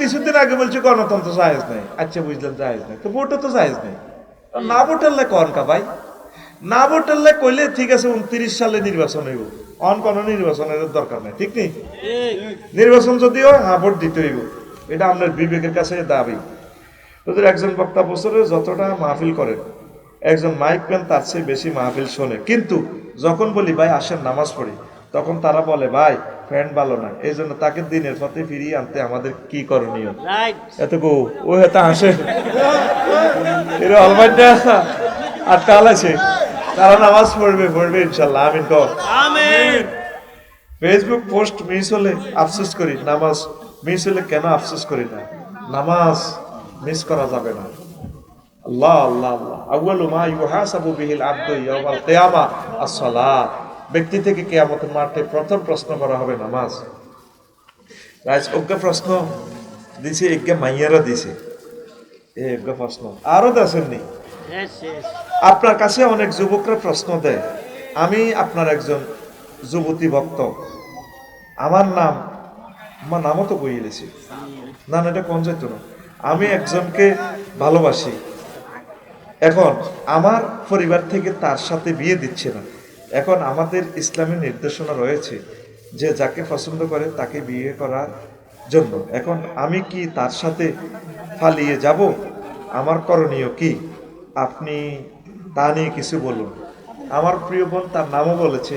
কিছুদিন আগে বলছি গণতন্ত্র জায়েজ নাই। আচ্ছা বুঝলাম, জায়েজ নাই। তো ভোটও তো জায়েজ নাই। না ভোটারলে কন কা ভাই? না ভোটারলে কইলে ঠিক আছে, উনত্রিশ সালে নির্বাচন হইব। অন কোনো নির্বাচনের দরকার নাই, ঠিক নেই? নির্বাচন যদি হয় হ্যাঁ ভোট দিতে হইব। এটা আপনার বিবেকের কাছে দাবি। তোদের একজন বক্তা বছরে যতটা মাহফিল করেন, একজন মাইক পেন তার চেয়ে বেশি মাহফিল শোনে। কিন্তু যখন বলি, ভাই, আসেন, নামাজ পড়ি, তখন তারা বলে, ভাই ফ্যান ভালো না। এই জন্য তাকে দিনের পথে ফিরিয়ে আনতে আমাদের কি করণীয়? রাইট এত গো ও হেতা হাসে। এরা অলমাইটা আর কাল আছে। তারা নামাজ পড়বে পড়বে ইনশাল্লাহ। আমিন কর আমেন। ফেসবুক পোস্ট মিস হলে আফসোস করি নামাজ মিস হলে কেন আফসোস করি না? নামাজ মিস করা যাবে না। আল্লাহ আল্লাহ আল্লাহ। আউয়ালু মা ইউহাসাবু বিহিল আবদু ইয়াউমাল কিয়ামা আস-সালাত। ব্যক্তি থেকে কিয়ামতের মাঠে প্রথম প্রশ্ন করা হবে নামাজ। রাইজ অজ্ঞা প্রশ্ন দিছে এজ্ঞা মাইয়ারা দিছে। এ অজ্ঞা প্রশ্ন আরও দেশেননি আপনার কাছে অনেক যুবকরা প্রশ্ন দেয়। আমি আপনার একজন যুবতী ভক্ত। আমার নাম আমার নামও তো বইয়ে গেছি না না এটা কোন যেত না। আমি একজনকে ভালোবাসি। এখন আমার পরিবার থেকে তার সাথে বিয়ে দিচ্ছে না। এখন আমাদের ইসলামী নির্দেশনা রয়েছে যে যাকে পছন্দ করে তাকে বিয়ে করার জন্য। এখন আমি কি তার সাথে ফালিয়ে যাব? আমার করণীয় কি? আপনি তা নিয়ে কিছু বলুন। আমার প্রিয় বোন তার নামও বলেছে।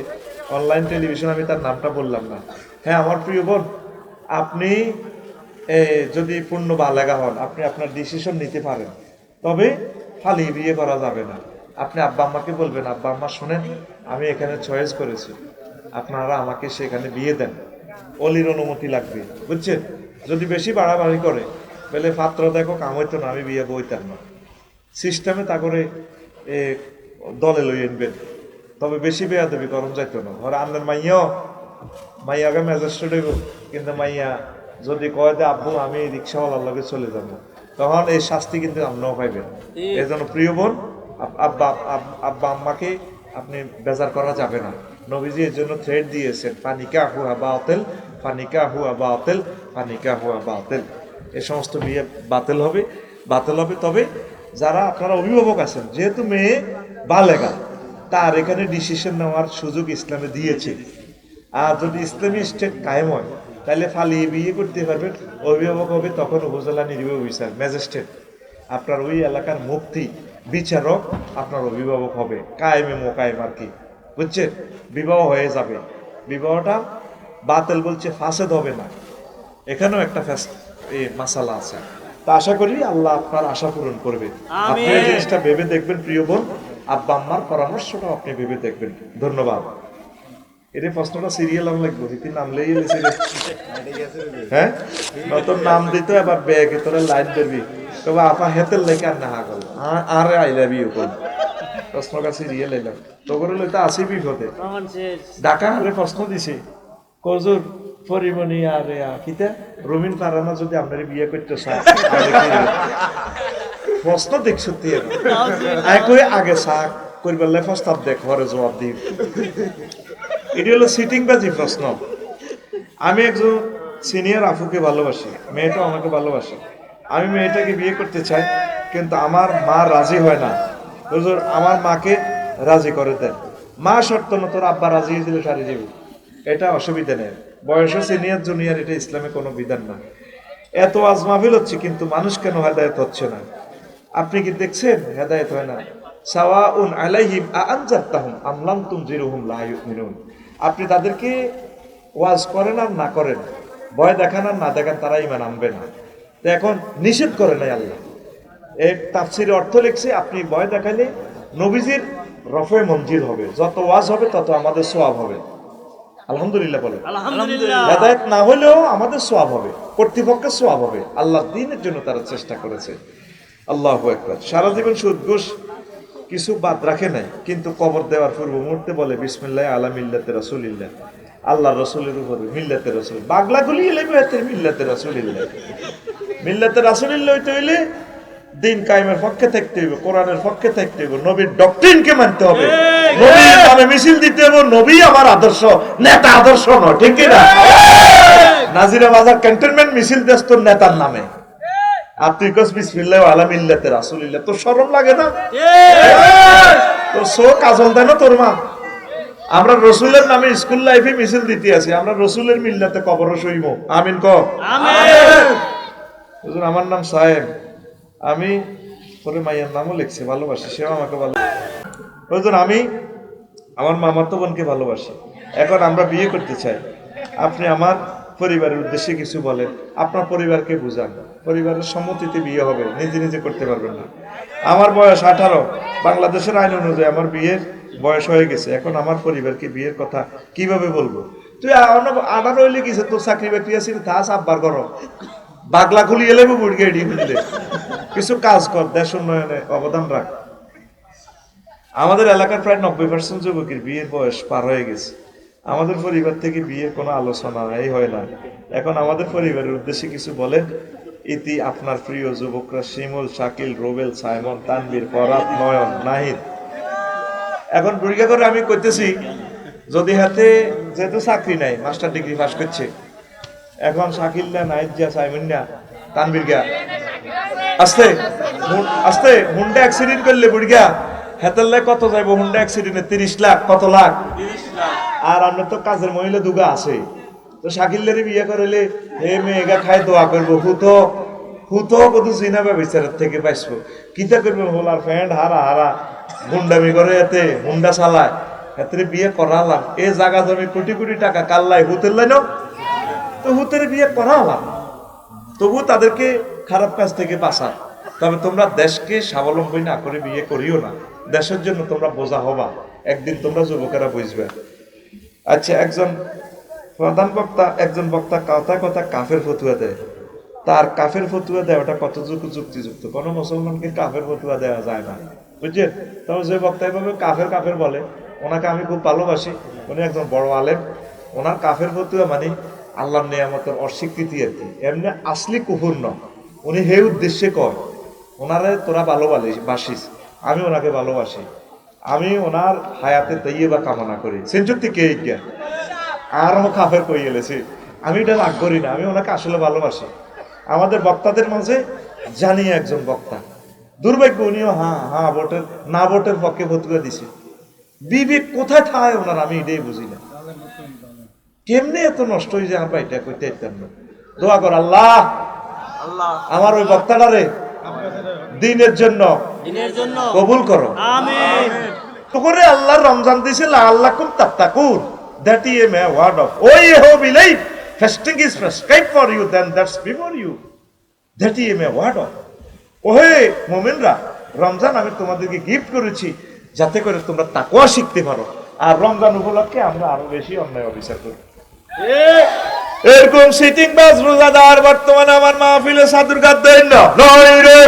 অনলাইন টেলিভিশন আমি তার নামটা বললাম না। হ্যাঁ আমার প্রিয় বোন, আপনি যদি পূর্ণ বা বালেগা হন, আপনি আপনার ডিসিশন নিতে পারেন। তবে খালি বিয়ে করা যাবে না। আপনি আব্বা আম্মাকে বলবেন আব্বা আম্মা শোনেন আমি এখানে চয়েস করেছি। আপনারা আমাকে সেখানে বিয়ে দেন। অলির অনুমতি লাগবে। বুঝছেন? যদি বেশি বাড়াবাড়ি করে বলে পাত্র দেখো কাম হইতো না আমি বিয়ে বইতাম না। সিস্টেমে তা করে এ, দলে লই আনবেন। তবে বেশি বেয়া দেবি করম যাইতো না। আর আপনার মাইয়াও মাইয়াকে ম্যাজিস্ট্রেট হইব কিন্তু মাইয়া যদি কয় যে আব্বু আমি রিক্সাওয়ালার লগে চলে যাব। তখন এই শাস্তি কিন্তু আপনিও পাইবেন। এই জন্য প্রিয় বোন আব্বা আব্বা আম্মাকে আপনি বেজার করা যাবে না। নবীজি এর জন্য থ্রেড দিয়েছেন পানিকা হুয়া বাতেল পানিকা হুয়া বাতেল পানিকা হুয়া বাতেল। এ সমস্ত বিয়ে বাতিল হবে বাতিল হবে। তবে যারা আপনারা অভিভাবক আছেন, যেহেতু মেয়ে বালেগা, তার এখানে ডিসিশন নেওয়ার সুযোগ ইসলামে দিয়েছে। আর যদি ইসলামী স্টেট কায়েম হয়, তাহলে ফালিয়ে বিয়ে করতে পারবেন। অভিভাবক হবে তখন উপজেলা নির্বাহী অফিসার, ম্যাজিস্ট্রেট। আপনার ওই এলাকার মুক্তি বিচারক আপনার অভিভাবক হবে। কায়েমে মোকায়েম আর কি। বুঝছেন? বিবাহ হয়ে যাবে। বিবাহটা বাতিল বলছে ফাসেদ হবে না। এখানেও একটা ফ্যাস এই মাসালা আছে। তা আশা করি আল্লাহ আপনার আশা পূরণ করবে। আপনি এই জিনিসটা ভেবে দেখবেন প্রিয় বোন। আব্বা আম্মার পরামর্শটা আপনি ভেবে দেখবেন। ধন্যবাদ। এর প্রশ্নটা সিরিয়াল আমি লিখব রীতি নাম হ্যাঁ? নতুন নাম দিতে আবার ব্যাগ তোরা লাইন ধরবি তবে আপা হেতের লেখে না গেল। আর আই লাভ ইউ কোন প্রশ্নটা সিরিয়াল এলাম। তোর লইতে আসি বিপদে। প্রমাণ ডাকা আরে প্রশ্ন দিছে কজুর পরিমণি আরে কিতা? রবিন পারানা যদি আপনার বিয়ে করতে? প্রশ্ন দেখ সত্যি একই আগে শাক করিবার লাই প্রস্তাব দেখ ঘরে জবাব দিই এটি হলো সিটিং বাজি প্রশ্ন। আমি একজন সিনিয়র আফুকে ভালোবাসি মেয়েটা আমাকে ভালোবাসে। আমি মেয়েটাকে বিয়ে করতে চাই, কিন্তু আমার মা রাজি হয় না। হুজুর, আমার মাকে রাজি করে দেন। মা শর্ত মতো আব্বা রাজি দিলে সারি যাবে এটা অসুবিধা নেই। বয়সে সিনিয়র জুনিয়র, এটা ইসলামে কোনো বিধান না। এত আজমাবিল হচ্ছে, কিন্তু মানুষ কেন হেদায়ত হচ্ছে না? আপনি কি দেখছেন? হেদায়ত হয় না। আপনি তাদেরকে ওয়াজ করেন আর না করেন, ভয় দেখান আর না দেখান, তারা ইমান আনবে না। তো এখন নিষেধ করে নাই আল্লাহ। এক তাফসির অর্থ লিখছে আপনি ভয় দেখালে নবীজির রফে মঞ্জির হবে। যত ওয়াজ হবে তত আমাদের সোয়াব হবে। আলহামদুলিল্লাহ বলে হেদায়ত না হলেও আমাদের সোয়াব হবে। কর্তৃপক্ষের সোয়াব হবে। আল্লাহ দিনের জন্য তারা চেষ্টা করেছে। আল্লাহ একবার সারা জীবন সুদ ঘুষ কিছু বাদ রাখে নাই কিন্তু কবর দেওয়ার পূর্ব মুহূর্তে বলে বিসমিল্লাহ আলা মিল্লাতে রাসুলিল্লাহ। আল্লাহ রসুলের উপরে মিল্লাতে রসুল। বাগলা গুলি এলে মিল্লাতে রাসুলিল্লাহ। মিল্লাতে রাসুলিল্লাহ হইতে হইলে দিন কায়েমের পক্ষে থাকতে হবে কোরআনের পক্ষে থাকতে হবে নবীর ডক্টরিনকে মানতে হবে। নবীর নামে মিছিল দিতে হবে নবী আমার আদর্শ নেতা আদর্শ নয় ঠিক কি না? নাজিরা বাজার ক্যান্টনমেন্ট মিছিল দেশ তোর নেতার নামে। আর তুই কস বিসমিল্লাহ আলা মিল্লাতে রাসূলিল্লাহ তোর শরম লাগে না? তোর সো কাজল দেয় না তোর মা? আমরা রসুলের নামে স্কুল লাইফে মিছিল দিতে আছি আমরা রসুলের মিল্লাতে কবর সইব আমিন ক আমেন। হুজুর, আমার নাম সাহেব। আমি তোর মাইয়ের নামও লিখছে, ভালোবাসি, সেও আমাকে ভালো হুজুর, আমি আমার মামাতো বোনকে ভালোবাসি। এখন আমরা বিয়ে করতে চাই। আপনি আমার পরিবারের উদ্দেশ্যে কিছু বলেন। আপনার পরিবারকে বুঝান। পরিবারের সম্মতিতে বিয়ে হবে, নিজে নিজে করতে পারবেন না। আমার বয়স আঠারো। বাংলাদেশের আইন অনুযায়ী আমার বিয়ের বয়স হয়ে গেছে। এখন আমার পরিবারকে বিয়ের কথা কীভাবে বলব? তুই আঠারো হইলে কিছু তোর চাকরি বাকরি আছে তা সাব্বার করো। বাগলা খুলি এলে ফেললে কিছু কাজ কর, দেশ উন্নয়নে অবদান রাখ। আমাদের এলাকার প্রায় নব্বই পার্সেন্ট যুবকের বিয়ের বয়স পার হয়ে গেছে। আমাদের পরিবার থেকে বিয়ের কোনো আলোচনা এই হয় না। এখন আমাদের পরিবারের উদ্দেশ্যে কিছু বলেন ইতি আপনার প্রিয় যুবকরা শিমুল, শাকিল, রোবেল, সাইমন তানবীর ফরাত নয়ন, নাহিদ। এখন পরীক্ষা করে আমি করতেছি যদি হাতে যেহেতু চাকরি নাই, মাস্টার ডিগ্রি পাস করছে এখন শাকিল না নাহিদ যা সাইমন তানবীর গা আস্তে আস্তে হুন্ডা অ্যাক্সিডেন্ট করলে বুড়িয়া হেতাল্লাই কত যাইব? হুন্ডা অ্যাক্সিডেন্টে তিরিশ লাখ, কত লাখ? আর আমরা তো কাজের মহিলা দুগা আছে। তো শাকিলের বিয়ে করিলে হে মেয়েগা খাই দোয়া করব। হুতো হুতো কত চিনাবে বিচারের থেকে পাইছো কিতা করবে হোলার ফ্যান্ড হারা হারা। গুন্ডামি করে এতে, হুন্ডা চালায়। এতে বিয়ে করালাম। এ জায়গা জমি কোটি কোটি টাকা কাল্লাই হুতের লাইন হুতের বিয়ে করা করালাম তবু তাদেরকে খারাপ কাজ থেকে বাঁচা তবে তোমরা দেশকে স্বাবলম্বী না করে বিয়ে করিও না। দেশের জন্য তোমরা বোঝা হবা। একদিন তোমরা যুবকেরা বুঝবে। আচ্ছা একজন প্রধান বক্তা, একজন বক্তা কথা কথা কাফের ফতুয়া দেয়। তার কাফের ফতুয়া দেয় ওটা কত যুক্তিযুক্ত? কোনো মুসলমানকে কাফের ফতুয়া দেওয়া যায় না। বুঝছেন? তবে যে বক্তা এভাবে কাফের কাফের বলে, ওনাকে আমি খুব ভালোবাসি। উনি একজন বড় আলেম। ওনার কাফের ফতুয়া মানে আল্লাহর নিয়ামতের অস্বীকৃতি আর কি। এমনি আসলি কুহুর ন। উনি হে উদ্দেশ্যে কয়, ওনারে তোরা ভালোবাসিস, বাসিস। আমি ওনাকে ভালোবাসি। আমি ওনার হায়াতে তৈবা কামনা করি। সেঞ্চুক্তি কে গিয়া আর ও কাফের কই গেলেছি আমি এটা রাগ করি না, আমি ওনাকে আসলে ভালোবাসি। আমাদের বক্তাদের মাঝে জানি একজন বক্তা। দুর্ভাগ্য উনিও হ্যাঁ হ্যাঁ ভোটের, না ভোটের পক্ষে ভোট করে দিছে। বিবেক কোথায় থায় ওনার, আমি এটাই বুঝি না। কেমনে এত নষ্ট হয়ে যায় আমরা এটা করতে পারতাম না। দোয়া কর আল্লাহ। আমার ওই বক্তাটারে দিনের জন্য দিনের জন্য। কবুল করো। করে আল্লাহ রমজান দিয়েছিল আল্লাহ কুম তাত্তাকুন। That E M word of ও ইয়ে হো বিলাই fasting is prescribed for you then that's before you that E M A word of ওহে মোমেনরা রমজান আমি তোমাদেরকে গিফট করেছি যাতে করে তোমরা তাকওয়া শিখতে পারো। আর রমজান উপলক্ষে আমরা আরও বেশি অন্যায় অবিচার করি। এরকম সিটিং বাস রোজাদার বর্তমানে আমার মাহফিলে সাধুর গাদ দেন না। নয় রে।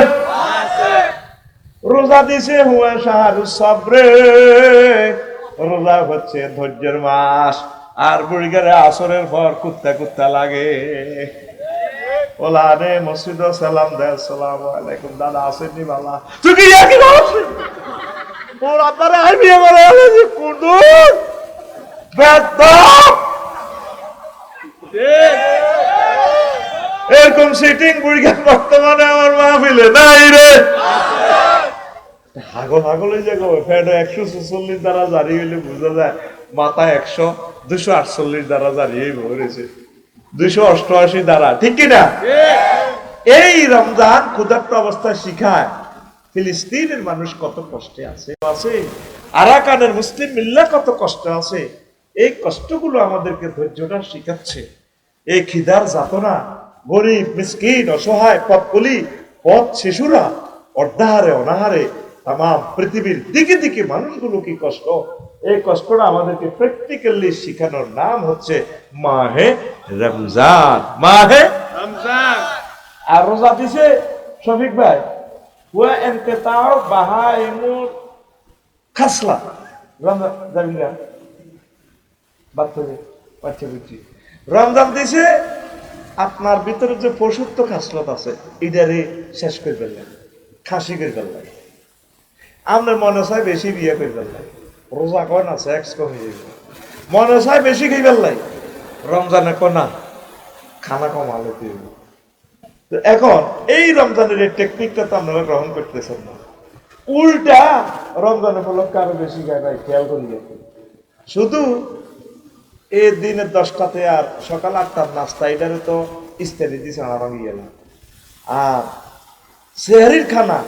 রোজা দিছে হুয়া শাহরু সবরে। রোজা হচ্ছে ধৈর্যের মাস। আর বুড়িগারে আসরের পর কুত্তা কুত্তা লাগে। ওলা রে মসজিদ সালাম দে সালাম আলাইকুম দাদা, আসেননি বালা তুই কি ইয়াকি বলছ ওর আপনারা করে আলেছি কুদুর বেদব। এরকম সিটিং বুড়িগার বর্তমানে আমার মাহফিলে নাই রে। হাগল হাগল হয়ে যাব ফ্যাট একশো ছেচল্লিশ দ্বারা জারি হইলে বোঝা যায় মাথা একশো, দুশো আটচল্লিশ দ্বারা জারি হয়ে ভরেছে দুশো অষ্টআশি দ্বারা, ঠিক কিনা এই রমজান ক্ষুধার্ত অবস্থায় শিখায়, ফিলিস্তিনের মানুষ কত কষ্টে আছে আছে। আরাকানের মুসলিম মিল্লা কত কষ্ট আছে। এই কষ্টগুলো আমাদেরকে ধৈর্যটা শিখাচ্ছে। এই খিদার যাতনা, গরিব, মিসকিন, অসহায় পথকলি পথ শিশুরা, অর্ধাহারে, অনাহারে তাম পৃথিবীর দিকে দিকে মানুষগুলো কি কষ্ট? এই কষ্টটা আমাদেরকে প্র্যাকটিক্যালি শেখানোর নাম হচ্ছে মাহে রমজান। মাহে রমজান। আর রোজা দিছে শফিক ভাই। হুয়া এনকেতাও বাহাইমুর খাসলা। রমজান বাচ্চা বাচ্চা বুঝছি রমজান দিছে আপনার ভিতরে যে পশুত্ব খাসলত আছে, এটারে শেষ করে ফেললেন খাসি করে ফেললাই আপনার মনে চায় বেশি বিয়ে করে ফেললাই রোজা কয় না সেক্স কমে যাবে। মনে চায় বেশি খেয়ে ফেললাই রমজানে কয় না, খানা কমালে তুই তো এখন এই রমজানের এই টেকনিকটা তো আপনারা গ্রহণ করতেছেন না। উল্টা রমজানের উপলক্ষে আরও বেশি খায় খেয়াল করি শুধু এই দিনের দশটাতে আর সকাল আটটার নাস্তা, এটারে তো ইস্তারি দিছে আমার ইয়ে না। আর সেহারির খানা,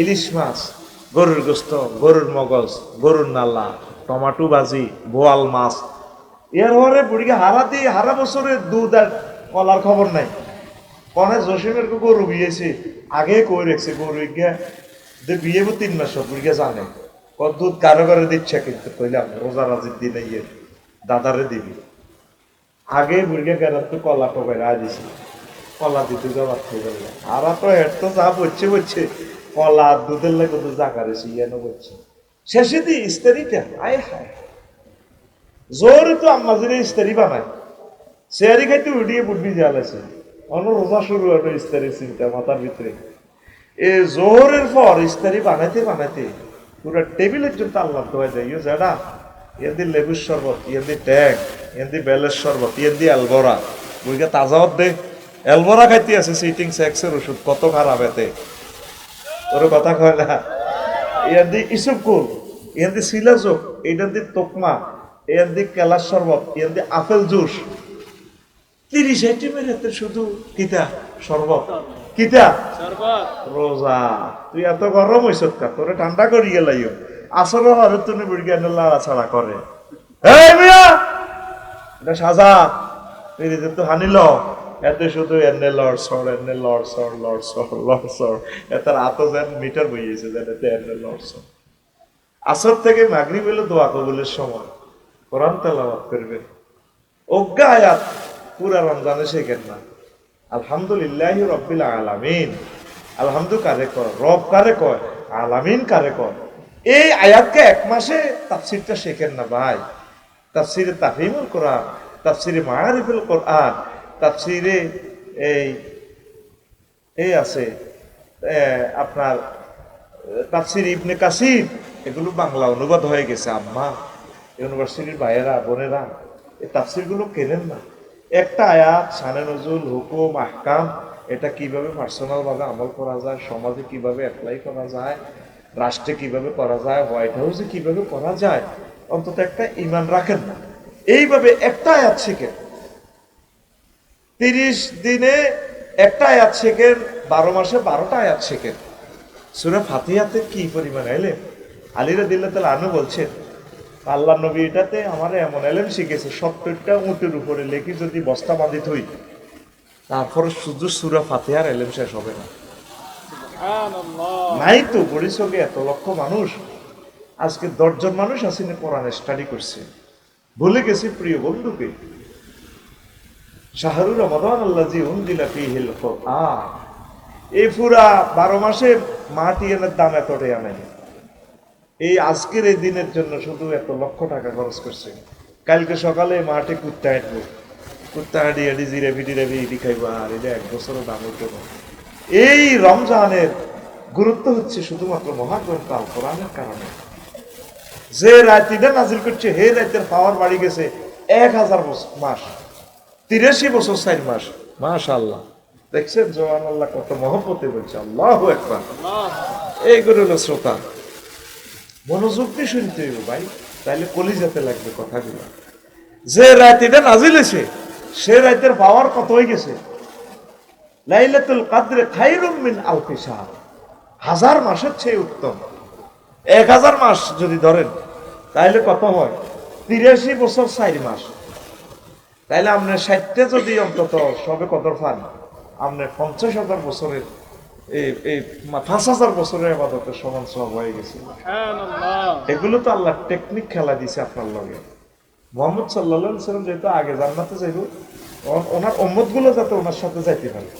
ইলিশ মাছ, গরুর গোস্ত, গরুর মগজ, গরুর নালা, টমাটো ভাজি, বোয়াল মাছ। এর পরে বুড়িকে হারা দিয়ে হারা বছরে দুধ আর কলার খবর নাই। কনে জসিমের গরু বিয়েছে আগে কই রেখছে গরু গিয়া বিয়ে তিন মাস বুড়িকে জানে। কত দুধ কারও কারও দিচ্ছে কিন্তু, কইলাম, রোজা রাজির দিনে ইয়ে দাদারে দিবি। আগে বুড়িকে গেলার তো কলা টোকাই রায় দিছি। কলা দিতে যাওয়ার থেকে আর তো হেড তো যা বলছে বলছে। কলা দুধের লাগে তো জাগা রেছে ইয়ানো বলছে। শেষে দি ইস্তারিটা আয় হায় জোরে তো আম্মাজিরে ইস্তারি বানায়। শেয়ারি খাইতে উঠিয়ে বুটবি জ্বালাছে অন্য রোজা শুরু হলো ইস্তারি চিন্তা মাথার ভিতরে। এ জোহরের পর ইস্তারি বানাইতে বানাইতে পুরো টেবিলের জন্য আল্লাহ দোয়া। ইয়ে জানা ইয়াদি লেবুর শরবত ইয়াদি ট্যাগ ইয়াদি বেলের শরবত ইয়াদি অ্যালবোরা বুঝকে তাজাও দে। অ্যালবোরা খাইতে আছে সিটিং সেক্সের ওষুধ কত খারাপ এতে। তোর কথা কয় না। ইয়াদি ইসুপ কুল ইয়াদি সিলাজোক এইটাদি তোকমা ইয়াদি কেলার শরবত ইয়াদি আপেল জুস। তিরিশ আইটেমের হাতে শুধু কিতা? শরবত। কিতা? শরবত। রোজা। তুই এত গরম হইস কা? তোরে ঠান্ডা করি গেলাইও আসর তুমি লাড়া ছাড়া করে। সাজা। তো হানিল এতে শুধু এনে লড় সর এনে লড় সর লড় সর লড় সর এতার আত যেন মিটার বইয়েছে যেন এতে এনে লড় সর আসর থেকে মাগরি বলে দোয়া কবুলের সময়। কোরআন তেলাওয়াত করবে। অজ্ঞা আয়াত পুরা রমজানে শেখেন না। আলহামদুলিল্লাহ রব্বিল আলামিন। আলহামদু কারে কর রব কারে কয়? আলামিন কারে কয়? এই আয়াতকে এক মাসে তাফসিরটা শেখেন না ভাই। তাফসিরে তাফহিমুল কোরআন, তাফসিরে মায়ারিফুল কোরআন, তাফসিরে এই এই আছে আপনার, তাফসির ইবনে কাসির, এগুলো বাংলা অনুবাদ হয়ে গেছে, আম্মা, ইউনিভার্সিটির ভাইয়েরা, বোনেরা, এই তাফসিরগুলো কেনেন না। একটা আয়াত সানে নজুল, হুকুম, আহকাম, এটা কীভাবে পার্সোনাল ভাবে আমল করা যায়, সমাজে কীভাবে অ্যাপ্লাই করা যায় রাষ্ট্রে কীভাবে করা যায়, হোয়াইট হাউসে কীভাবে করা যায়, অন্তত একটা ইমান রাখেন না। এইভাবে একটা আয়াত শিখেন। তিরিশ দিনে একটা আয়াত শেখেন, বারো মাসে বারোটা আয়াত শেখেন। সুরে ফাতিহাতে কি পরিমাণ এলেম? আলিরা দিল্লা তাহলে আনু বলছেন, আল্লাহ নবী এটাতে আমার এমন এলেম শিখেছে, সত্তরটা উঁটের উপরে লেখি যদি বস্তা বাঁধি থই, তারপরে শুধু সুরা ফাতিহার এলেম শেষ হবে না। নাই তো বরিশকে এত লক্ষ মানুষ। আজকে দশজন মানুষ আসেনি কোরআনে স্টাডি করছে। ভুলে গেছি প্রিয় বন্ধুকে। শাহরুর রমাদান আল্লাহ জি উনদিলা ফিহিল কোরআন। এই পুরা বারো মাসে মাটি এনের দাম এতটাই আনে এই আজকের এই দিনের জন্য শুধু এত লক্ষ টাকা খরচ করছে। কালকে সকালে মাঠে কুত্তা হাঁটবো কুত্তা হাঁটি হাঁটি জিরে ভিটি রেবি ইটি খাইবো। আর এটা এক বছরও দাম হইতো না। এই রমজানের গুরুত্ব হচ্ছে শুধুমাত্র মহাগ্রন্থ আল কোরআনের কারণে। যে রাতিটা নাজিল করছে হে রাতের পাওয়ার বাড়ি গেছে এক হাজার বছর মাস তিরাশি বছর চার মাস। মাশাআল্লাহ। দেখছেন জওয়ান আল্লাহ কত মহব্বতে বলছে আল্লাহ একবার এইগুলো হলো শ্রোতা। মনোযোগ দিয়ে শুনতে হইব ভাই তাইলে কলিজাতে লাগবে কথাগুলো। যে রাতিটা নাজিল হয়েছে সে রাতের পাওয়ার কত হয়ে গেছে? লাইলাতুল কাদরে খাইরুম মিন আলফি শাহর। হাজার মাসের চেয়ে উত্তম। এক হাজার মাস যদি ধরেন তাইলে কত হয়? তিরাশি বছর চার মাস। তাইলে আপনার ষাটটা যদি অন্তত সবে কদর পান আপনার পঞ্চাশ হাজার বছরের এই এই পাঁচ হাজার বছরের আবাদতের সমান সব হয়ে গেছে। এগুলো তো আল্লাহ টেকনিক খেলা দিছে আপনার লগে। মোহাম্মদ সাল্লাহ সাল্লাম যেহেতু আগে জান্নাতে যাইব ওনার অম্মতগুলো যাতে ওনার সাথে যাইতে পারে।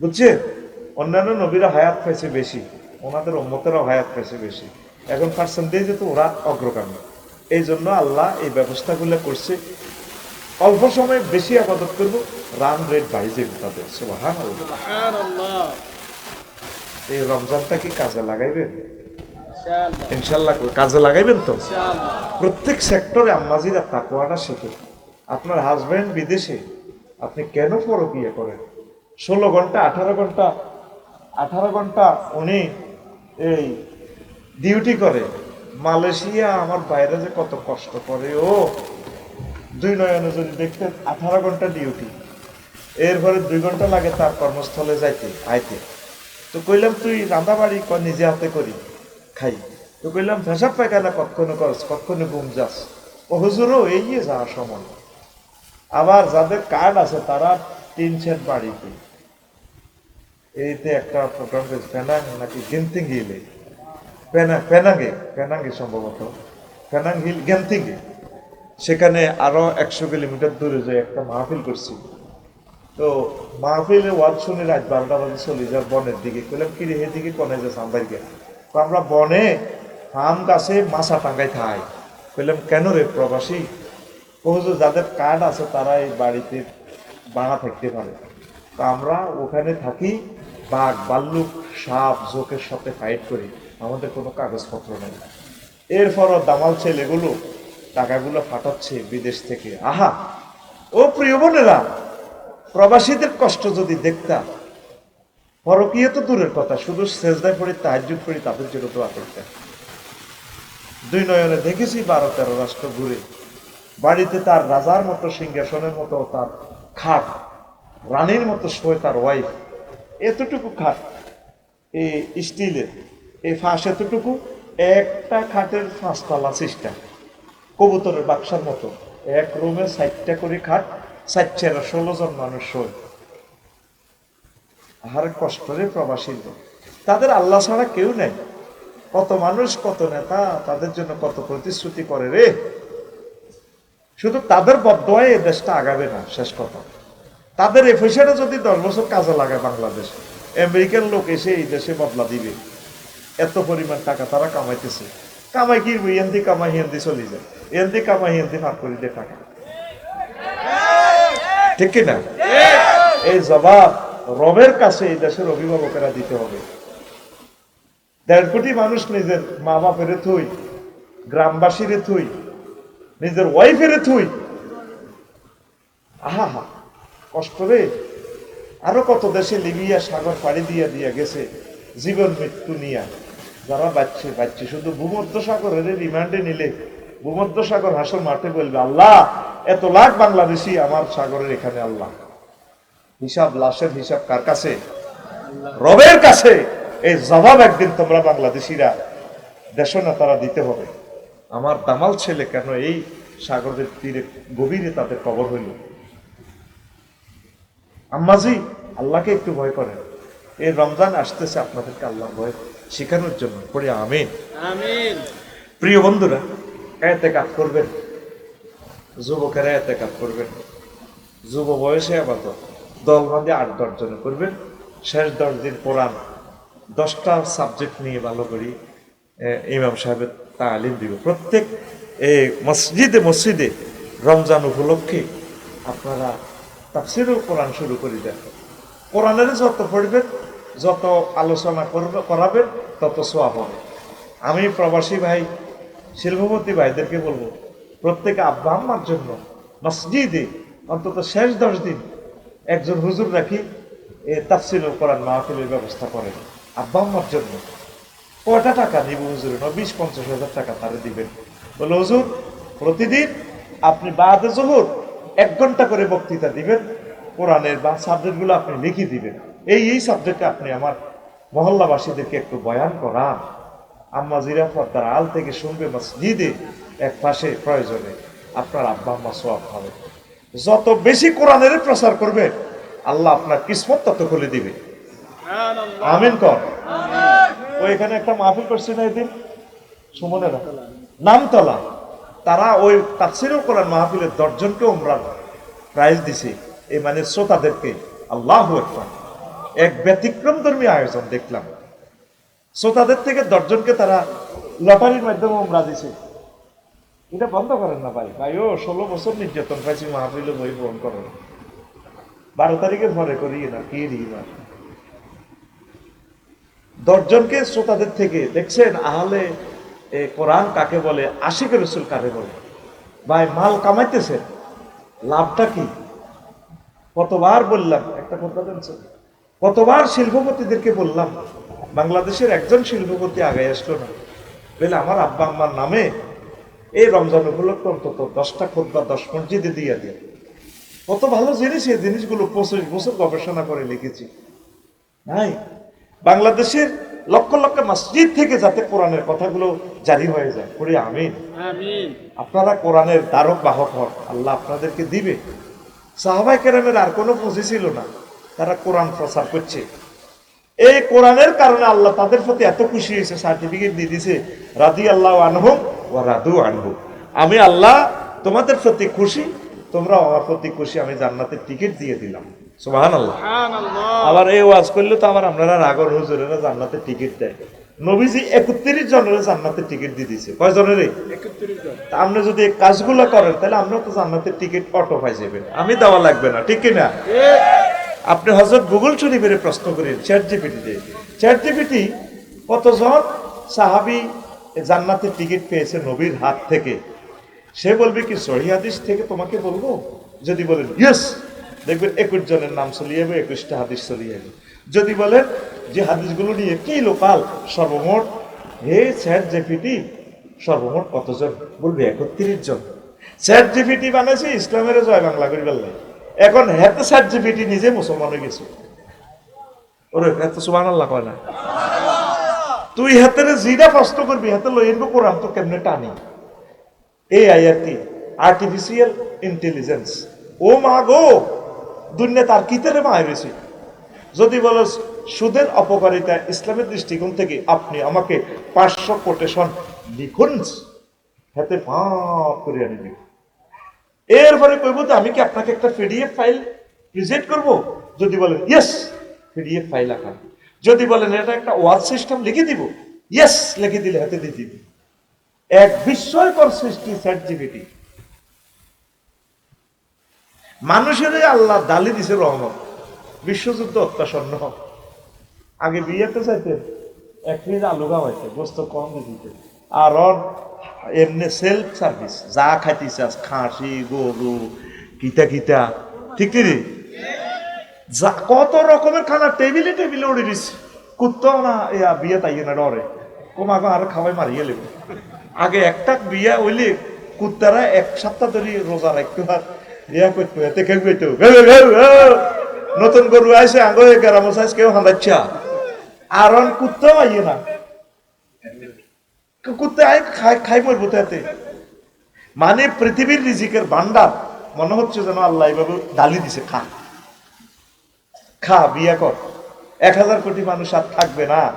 বুঝছেন অন্যান্য নবীরা হায়াত পাইছে বেশি ওনাদের অম্মতেরাও হায়াত পাইছে বেশি। এখন পার্সেন্টেজে তো ওরা অগ্রগামী। এই জন্য আল্লাহ এই ব্যবস্থাগুলো করছে। অল্প সময় বেশি আবাদত করব রান রেট বাড়ি যাবে তাদের এই রমজানটা কি কাজে লাগাইবেন? ইনশাল্লাহ কাজে লাগাইবেন তো? প্রত্যেক সেক্টরে আম্মাজিরা তাকুয়াটা শেখে। আপনার হাজবেন্ড বিদেশে আপনি কেন পরকিয়া করেন? ষোলো ঘণ্টা, আঠারো ঘণ্টা আঠারো ঘণ্টা উনি এই ডিউটি করে। মালয়েশিয়া আমার বাইরে যে কত কষ্ট করে, ও দুই নয়নে যদি দেখতেন, আঠারো ঘণ্টা ডিউটি এরপরে দুই ঘণ্টা লাগে তার কর্মস্থলে যাইতে, আইতে। তো কইলাম, তুই রান্না বাড়ি কর নিজে হাতে করি, খাই। তো কইলাম ভেসা পায়খানা কক্ষণে করস কক্ষণে ঘুম যাস? ও হুজুরও এই যাওয়ার সময়। আবার যাদের কার্ড আছে তারা তিন সেট বাড়িতে। এইতে একটা প্রোগ্রাম পেনাং নাকি গেন্তিং হিলে পেনা পেনাঙ্গে পেনাঙ্গে সম্ভবত। পেনাং হিল গেন্তিঙ্গে। সেখানে আরও একশো কিলোমিটার দূরে যে একটা মাহফিল করছি। তো মাহফিলে ওয়াজ শুনে রাত বারোটা বাজে চলে যার বনের দিকে। কইলাম কি রে এদিকে কনে যে সাম্বাইকে তো আমরা বনে আম গাছে মাছা টাঙ্গাই খাই কইলাম, কেন রে প্রবাসী? কহতো যাদের কার্ড আছে তারা এই বাড়িতে বাড়া থাকতে পারে। তো আমরা ওখানে থাকি বাঘ ভাল্লুক সাপ, জোকের সাথে ফাইট করি, আমাদের কোনো কাগজপত্র নেই। এরপরও দামাল ছেলেগুলো টাকাগুলো ফাটাচ্ছে বিদেশ থেকে। আহা! ও প্রিয় বোনেরা, প্রবাসীদের কষ্ট যদি দেখতাম, পরকীয় তো দূরের কথা, শুধু সেজদায় পড়ি তাহাজুদ পড়ি, তাদের জন্য দোয়া করতেন দুই নয়নে দেখেছি বারো তেরো রাষ্ট্র ঘুরে। বাড়িতে তার রাজার মতো সিংহাসনের মতো, তার খাট, রানীর মতো শোয় তার ওয়াইফ এতটুকু খাট এই স্টিলের, এই ফাঁস এতটুকু, একটা খাটের ফাঁসতলা সিস্টেম, কবুতরের বাক্সার মতো। এক রুমে ষাটটা করে খাট ষাট চেরা ষোলো জন মানুষ আর কষ্ট রে প্রবাসী। তাদের আল্লাহ ছাড়া কেউ নেই। কত মানুষ, কত নেতা, তাদের জন্য কত প্রতিশ্রুতি করে রে? শুধু তাদের বদয় দেশটা আগাবে না, শেষ কথা। তাদের এই যদি দশ বছর কাজে লাগায় বাংলাদেশ আমেরিকান লোক এসে এই দেশে বদলা দিবে। এত পরিমাণ টাকা তারা কামাইতেছে। কামাই কি এনদি কামাই হিন্দি চলে যায়। এনদি কামাই হিন্দি ভাগ করে দিয়ে টাকা। ঠিক কিনা? এই জবাব রবের কাছে এই দেশের অভিভাবকেরা দিতে হবে। দেড় কোটি মানুষ নিজের মা বাপের থুই, গ্রামবাসীর থুই, নিজের ওয়াইফের থুই। আহা হা কষ্ট রে। আরও কত দেশে লিবিয়া সাগর পাড়ি দিয়া দিয়া গেছে, জীবন মৃত্যু নিয়া। যারা বাচ্চে বাচ্চে শুধু ভূমধ্য সাগরের রিমান্ডে নিলে ভূমধ্য সাগর হাসর মাঠে বলবে, আল্লাহ, এত লাখ বাংলাদেশি আমার সাগরের এখানে আল্লাহ। হিসাব লাশের হিসাব কার কাছে? রবের কাছে। এই জবাব একদিন তোমরা বাংলাদেশিরা দেশ নেতারা দিতে হবে। আমার দামাল ছেলে কেন এই সাগরের তীরে, গভীরে তাদের কবর হইল? আম্মাজি আল্লাহকে একটু ভয় করেন। এই রমজান আসতেছে আপনাদেরকে আল্লাহ ভয় শেখানোর জন্য। পড়ি আমিন। প্রিয় বন্ধুরা এতে কাজ করবেন। যুবকেরা এতে কাজ করবেন। যুব বয়সে আবার দল। বাঁধে আট দশ জনে করবেন। শেষ দশ দিন কোরআন দশটা সাবজেক্ট নিয়ে ভালো করি ইমাম সাহেবের তালিম দিব। প্রত্যেক এ, মসজিদে মসজিদে রমজান উপলক্ষে আপনারা তাফসিরুল কোরআন শুরু করে দেন কোরআনের যত পড়বেন যত আলোচনা করবে করাবেন তত সোয়াব হবে। আমি প্রবাসী ভাই, শিল্পপতি ভাইদেরকে বলব, প্রত্যেকে আব্বা আম্মার জন্য মসজিদে অন্তত শেষ দশ দিন একজন হুজুর রাখি, এ তাফসিল কোরআন মাহফিলের ব্যবস্থা করেন আব্বা আম্মার জন্য। কয়টা টাকা নিব হুজুর? বিশ পঞ্চাশ হাজার টাকা তারা দিবেন। বলে, হুজুর, প্রতিদিন আপনি বাদে জহুর এক ঘণ্টা করে বক্তৃতা দিবেন কোরআনের বা সাবজেক্টগুলো আপনি লিখে দিবেন। এই এই সাবজেক্টে আপনি আমার মহল্লাবাসীদেরকে একটু বয়ান করান। আম্মা জিরা পর্দার আল থেকে শুনবে মসজিদে এক পাশে প্রয়োজনে আপনার আব্বা আম্মা সোয়াব হবে যত বেশি কোরআনের প্রচার করবে আল্লাহ আপনার কিসমত তত খুলে দিবে। আমিন কর। ও এখানে একটা মাহফিল করছে না এদিন? সুমনেরা? নামতলা। তারা ওই তাফসিরুল কোরআন মাহফিলের দশজনকে উমরান প্রাইজ দিছে এই মানে শ্রোতাদেরকে। আল্লাহ একবার এক ব্যতিক্রম ধর্মী আয়োজন দেখলাম। শ্রোতাদের থেকে দশজনকে তারা লটারির মাধ্যমে উমরা দিছে। এটা বন্ধ করেন না ভাই। ভাই, ও ষোলো বছর নির্যাতন পাইছি, মাহফিলে বই পূরণ করেন বারো তারিখে ভরে করি না, কি না। দশজনকে শ্রোতাদের থেকে দেখছেন, আহলে এ, কোরআন কাকে বলে? আশিক রসুল কাকে বলে? ভাই মাল কামাইতেছেন লাভটা কি? কতবার বললাম একটা কথা জানছেন? কতবার শিল্পপতিদেরকে বললাম বাংলাদেশের একজন শিল্পপতি আগে আসলো না। বলে আমার আব্বা আম্মার নামে এই রমজান উপলক্ষে অন্তত দশটা খোদ্া দশ মসজিদে দিয়ে দিয়ে কত ভালো জিনিস এই জিনিসগুলো পঁচিশ বছর গবেষণা করে লিখেছি। নাই বাংলাদেশের লক্ষ লক্ষ মসজিদ থেকে যাতে কোরআনের কথাগুলো জারি হয়ে যায়। করি আমিন। আপনারা কোরআনের দ্বারক বাহক হন। আল্লাহ আপনাদেরকে দিবে। সাহাবাই কেরামের আর কোনো পুঁজি ছিল না। তারা কোরআন প্রচার করছে। এই কোরআনের কারণে আল্লাহ তাদের প্রতি এত খুশি হয়েছে সার্টিফিকেট দিয়ে দিছে রাদি আল্লাহ আনহু ও রাধু আনহু। আমি আল্লাহ তোমাদের প্রতি খুশি তোমরা আমার প্রতি খুশি আমি জান্নাতের টিকিট দিয়ে দিলাম। সুবাহান আল্লাহ আবার এই ওয়াজ করলে তো আবার আপনারা রাগর হুজুরেরা জান্নাতের টিকিট দেয়। নবীজি একত্রিশ জনের জান্নাতের টিকিট দিয়ে দিছে কয় জনের 31 জন। তা আপনি যদি কাজগুলো করেন তাহলে আপনার তো জান্নাতের টিকিট অটো পাই যাবেন। আমি দেওয়া লাগবে না ঠিক কিনা? আপনি হজরত গুগল শরীফের প্রশ্ন করেন চ্যাট জিপিটিতে চ্যাট জিপিটি কতজন সাহাবি জান্নাতের টিকিট পেয়েছে নবীর হাত থেকে? সে বলবে কি সহি হাদিস থেকে তোমাকে বলব? যদি বলেন ইয়েস দেখবেন একুশ জনের নাম চলিয়ে যাবে, একুশটা হাদিস চলিয়ে যাবে। যদি বলেন যে হাদিসগুলো নিয়ে কি লোকাল, সর্বমোট, হে চ্যাট জিপিটি, সর্বমোট কতজন? বলবে একত্রিশ জন। চ্যাট জিপিটি বানাইছে, ইসলামের জয় বাংলা করিবার লাগে। এখন হেতে চ্যাট জিপিটি নিজে মুসলমান হয়ে গেছে। ওরে এত সুবান আল্লাহ কয় না? তুই হাতের জিরা প্রশ্ন করবি, হাতে লই কোরআন তো কেমনে টানি? এই আয়ার কি আর্টিফিশিয়াল ইন্টেলিজেন্স। ও মা গো! দুনিয়া তার কিতেরে মা বেশি? যদি বলো, সুদের অপকারিতা ইসলামের দৃষ্টিকোণ থেকে আপনি আমাকে পাঁচশো কোটেশন লিখুন, হাতে পাপ করে আনবি এরপরে কইব তো আমি কি আপনাকে একটা পিডিএফ ফাইল প্রেজেন্ট করব? যদি বলেন ইয়েস পিডিএফ ফাইল আকার যদি বলেন এটা একটা ওয়ার্ড সিস্টেম লিখে দিব? ইয়েস লিখে দিলে হাতে দিয়ে দিবি। এক বিস্ময়কর সৃষ্টি চ্যাট জিপিটি মানুষের আল্লাহ দালি দিছে রহমত। বিশ্বযুদ্ধ অত্যাসন্ন। আগে বিয়েতে চাইতেন এক কেজি আলু খাওয়াইতে গোস্ত কম দিতে। আর এমনি সেলফ সার্ভিস যা খাইতে খাসি, গরু, কিতা কিতা। ঠিক কি যা কত রকমের খানা টেবিলে টেবিলে উড়ে দিছে। কুত্তাও না ইয়া বিয়ে তাইয়ে না ডরে। কমাগো আর খাওয়াই মারিয়ে লেবে। আগে একটা বিয়া হইলে কুত্তারা এক সপ্তাহ ধরে রোজা রাখতো আর ইয়া করতো এতে কেউ কইতো "ঘেউ, ঘেউ, ঘেউ।" নতুন গরু আইসে আগে গ্রাম সাইজ কেউ হাঁদাচ্ছা। আর অন কুত্তাও আইয়ে না। কুত্তে আই খাই খাই মরবো তো এতে। মানে পৃথিবীর রিজিকের ভান্ডার মনে হচ্ছে যেন আল্লাহ এইভাবে ডালি দিছে খা। খা বিয়া কর। এক হাজার কোটি মানুষ আর থাকবে না।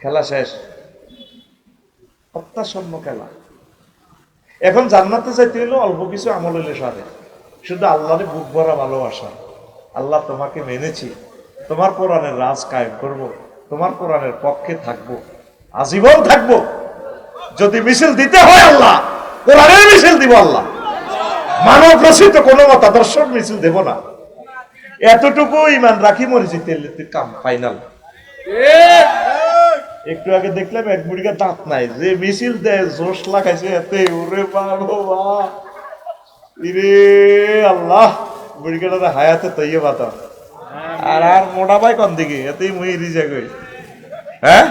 খেলা শেষ। অত্যাসন্ন খেলা। এখন জান্নাতে যাইতে হইলে অল্প কিছু আমল হইলে সারে। শুধু আল্লাহরে বুক ভরা ভালোবাসা। আল্লাহ তোমাকে মেনেছি। তোমার কোরআনের রাজ কায়েম করব। তোমার কোরআনের পক্ষে থাকব। আজীবন থাকব। যদি মিছিল দিতে হয় আল্লাহ, কোরআনের মিছিল দিব আল্লাহ। মানব রচিত কোনো মতাদর্শক মিছিল দেব না। এতটুকু ইমান রাখি মরে যেতে কাম ফাইনাল একটু আগে দেখলাম এক বুড়িকে দাঁত নাই। যে মিছিল দেয়, জোশ লাগাইছে, এতে ওরে বাবা ইরে আল্লাহ বুড়িকাটা হায়াতে তৈয়ে বাতা আর আর মোটা ভাই কোন দিকে? এতেই মুই রিজে গই হ্যাঁ?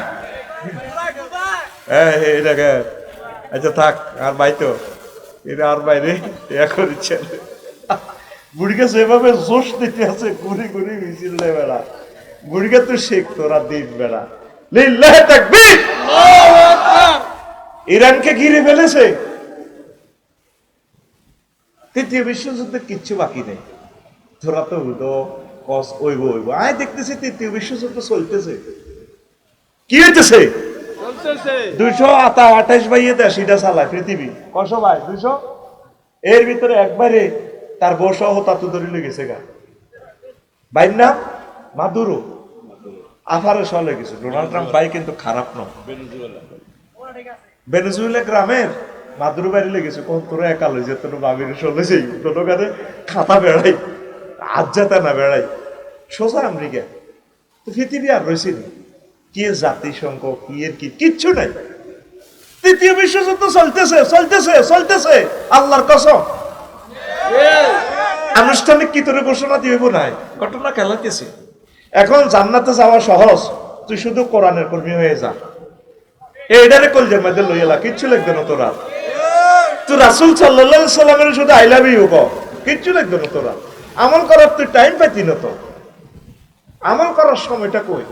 হ্যাঁ এটা আচ্ছা থাক আর ভাই তো। এটা আর বাইরে ইয়া করেছে বুড়িকে সেভাবে জোশ দিতে আছে ঘুরি ঘুরি মিছিল দেয় বেড়া। বুড়িকে তো শেখ তোরা দিন বেড়া। লিল্লাহ তাকবীর! ইরানকে ঘিরে ফেলেছে। তৃতীয় বিশ্বযুদ্ধে কিচ্ছু বাকি নেই। তোরা তো হইল কস ওইব ওইব। আয় দেখতেছি তৃতীয় বিশ্বযুদ্ধ চলতেছে। কি হইতেছে? দুইশো আতা বাইয়ে দেশ এটা চালায় পৃথিবী। কশো ভাই? দুইশো? এর ভিতরে একবারে তার বসহ তাতু ধরে গেছে গা। বাইর নাম মাদুরো আফারে সলে গেছে। ডোনাল্ড ট্রাম্প ভাই কিন্তু খারাপ নয়। ভেনেজুয়েলা গ্রামের? মাদুর বাড়ি লেগেছে কোন তোরা একা লই যে তোর বাবির চলে সেই কাছে খাতা বেড়াই আজ যাতে না বেড়াই। সোজা আমেরিকা তো পৃথিবী আর রয়েছে নি। কি জাতিসংঘ, কি এর কি, কিচ্ছু নাই। তৃতীয় বিশ্বযুদ্ধ চলতেছে চলতেছে চলতেছে। আল্লাহর কসম। আনুষ্ঠানিক কি তোর ঘোষণা দিব নাই? ঘটনা খেলাতেছি এখন জান্নাতে যাওয়া সহজ। তুই শুধু কোরআনের কর্মী হয়ে যা। এইটারে কলজের মধ্যে লইয়া কিচ্ছু লাগবে না তোরা। তুই রাসুল সাল্লাহ সাল্লামের শুধু আই লাভ ইউ কিচ্ছু লাগবে না তোরা। আমল করার তুই টাইম পাইতি না তো। আমল করার সময়টা কই?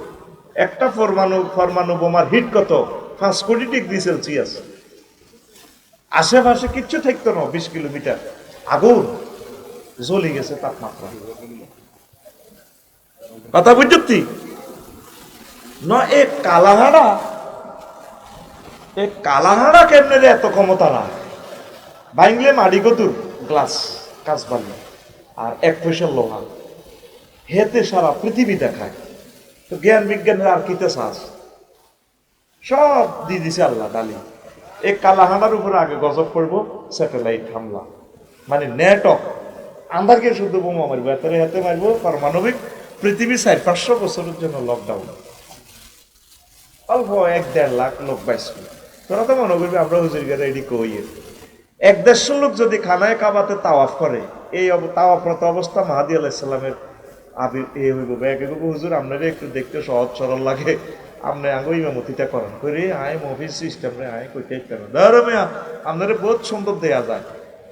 একটা পরমাণু পরমাণু বোমার হিট কত? পাঁচ কোটি ডিগ্রি সেলসিয়াস। আশেপাশে কিচ্ছু থাকতো না বিশ কিলোমিটার। আগুন। জ্বলি গেছে তাপমাত্রা। কথা বুঝছি ন, এ কালাহাড়া এ কালাহাড়া কেমনে এত ক্ষমতা না বাইংলে মাড়ি কতুর গ্লাস কাজ বাড়লে আর এক পয়সার লোহা। হেতে সারা পৃথিবী দেখায়। তো জ্ঞান বিজ্ঞানের আর কিতে সব দিয়ে দিছে আল্লাহ ডালি এই কালাহানার উপরে আগে গজব করব, স্যাটেলাইট হামলা। মানে নেটক আন্ধারকে শুধু বোমা মারবো, এতরে হাতে মারবো, পারমাণবিক পৃথিবী চার, পাঁচশো বছরের জন্য লকডাউন অল্প এক দেড় লাখ লোক বাইসবে তোরা তো মনে করবি আমরা হুজুর গেলে এটি কই এক দেড়শো লোক যদি খানায় কাবাতে তাওয়াফ করে, এই তাওয়াফরত অবস্থা মাহাদি আলাইসাল্লামের আবির এ হইব। ব্যাগ এগো হুজুর আপনারে একটু দেখতে সহজ সরল লাগে। আপনি আগে ইমামতিটা করেন। করে আয় মফিস সিস্টেম রে, আয় কইতে কেন? ধরো মেয়া আপনারে বহুত সুন্দর দেয়া যায়।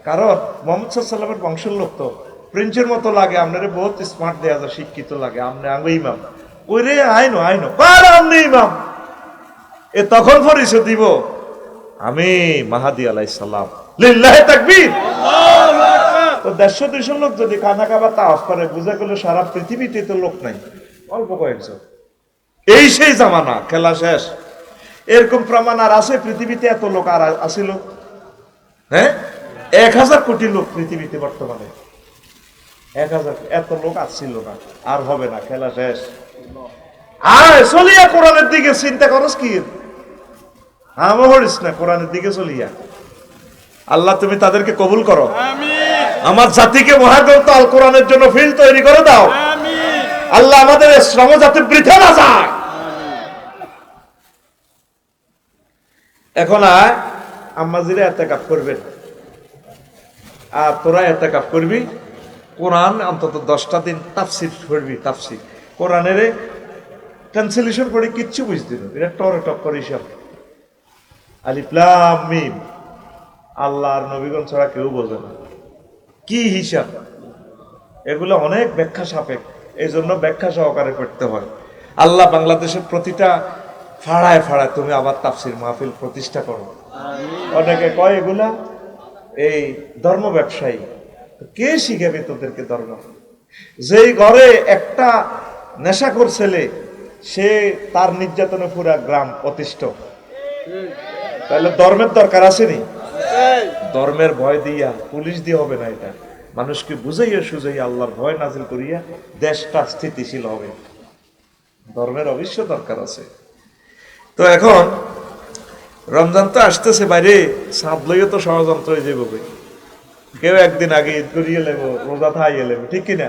কারণ মোহাম্মদ সাল্লামের বংশের লোক তো। প্রিন্সের মতো লাগে আপনারে বহুত স্মার্ট দেয়া যায়, শিক্ষিত লাগে আপনি আগে ইমাম। ওই রে আইনো আইনো কার আপনি ইমাম। এ তখন পরিচয় দিব। আমি মাহাদি আলাই সালাম। লিল্লাহে তাকবীর। তো দেড়শো দুইশো লোক যদি কানা কাবা তাওয়াফ করে বুঝা গেল সারা পৃথিবীতে তো লোক নাই। অল্প কয়েকজন। এই সেই জামানা খেলা শেষ। এরকম প্রমাণ আর আছে পৃথিবীতে এত লোক আর আসিল? হ্যাঁ? এক হাজার কোটি লোক পৃথিবীতে বর্তমানে। এক হাজার এত লোক আসছিল না। আর হবে না খেলা শেষ। আয় চলিয়া কোরআনের দিকে চিন্তা করস কি? আমও হরিস না কোরআনের দিকে চলিয়া। আল্লাহ তুমি তাদেরকে কবুল করো। আমার জাতিকে মহাগ্রন্থ আল কোরআনের জন্য ফিল তৈরি করে দাও। আল্লাহ আমাদের শ্রম যাতে বৃথা না যায়। এখন আয় আম্মাজিরা এতে কাপ করবেন আর তোরা এতে কাপ করবি কোরআন অন্তত দশটা দিন তাফসির করবি তাফসির। কোরআনের ক্যান্সেলেশন করে কিচ্ছু বুঝতে না। এটা টরে টপ করে হিসাব। আলিপ্লাম মিম। আল্লাহ আর নবীগণ ছাড়া কেউ বোঝে না। কি হিসাব? এগুলো অনেক ব্যাখ্যা সাপেক এই জন্য ব্যাখ্যা সহকারে করতে হয়। আল্লাহ বাংলাদেশের প্রতিটা ফাড়ায় ফাড়ায় তুমি আবার তাফসির মাহফিল প্রতিষ্ঠা করো। অনেকে কয়, এগুলা এই ধর্ম ব্যবসায়ী। কে শিখাবে তোদেরকে ধর্ম? যেই ঘরে একটা নেশাখোর ছেলে, সে তার নির্যাতনে পুরা গ্রাম অতিষ্ঠ। তাহলে ধর্মের দরকার আসেনি ধর্মের ভয় দিয়া পুলিশ দিয়ে হবে না এটা। মানুষকে বুঝাইয়া সুঝাইয়া আল্লাহর ভয় নাজিল করিয়া দেশটা স্থিতিশীল হবে। ধর্মের অবশ্য দরকার আছে। তো এখন রমজান তো আসতেছে বাইরে সাপ লইও তো ষড়যন্ত্র হয়ে যাব কেউ একদিন আগে ঈদ করিয়ে লেব রোজা থাইয়ে লেব ঠিক কিনা?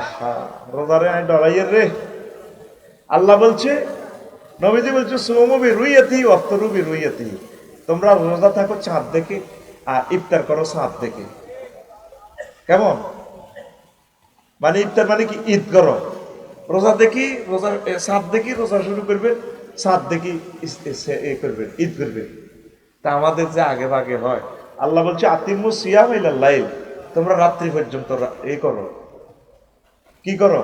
আহা রোজারে আমি ডরাইয়ের রে। আল্লাহ বলছে নবীজি বলছে সোমবি রুইয়াতি অফতরুবি রুইয়াতি। তোমরা রোজা থাকো চাঁদ দেখে, আর ইফতার করো চাঁদ দেখে। কেমন? মানে ইফতার মানে কি? ঈদ করো। রোজা দেখি, রোজা চাঁদ দেখি, রোজা শুরু করবে চাঁদ দেখি করবে, ঈদ করবে। তা আমাদের যে আগে ভাগে হয়, আল্লাহ বলছে, আতিমু সিয়াম লাইল। তোমরা রাত্রি পর্যন্ত এ করো। কি করো?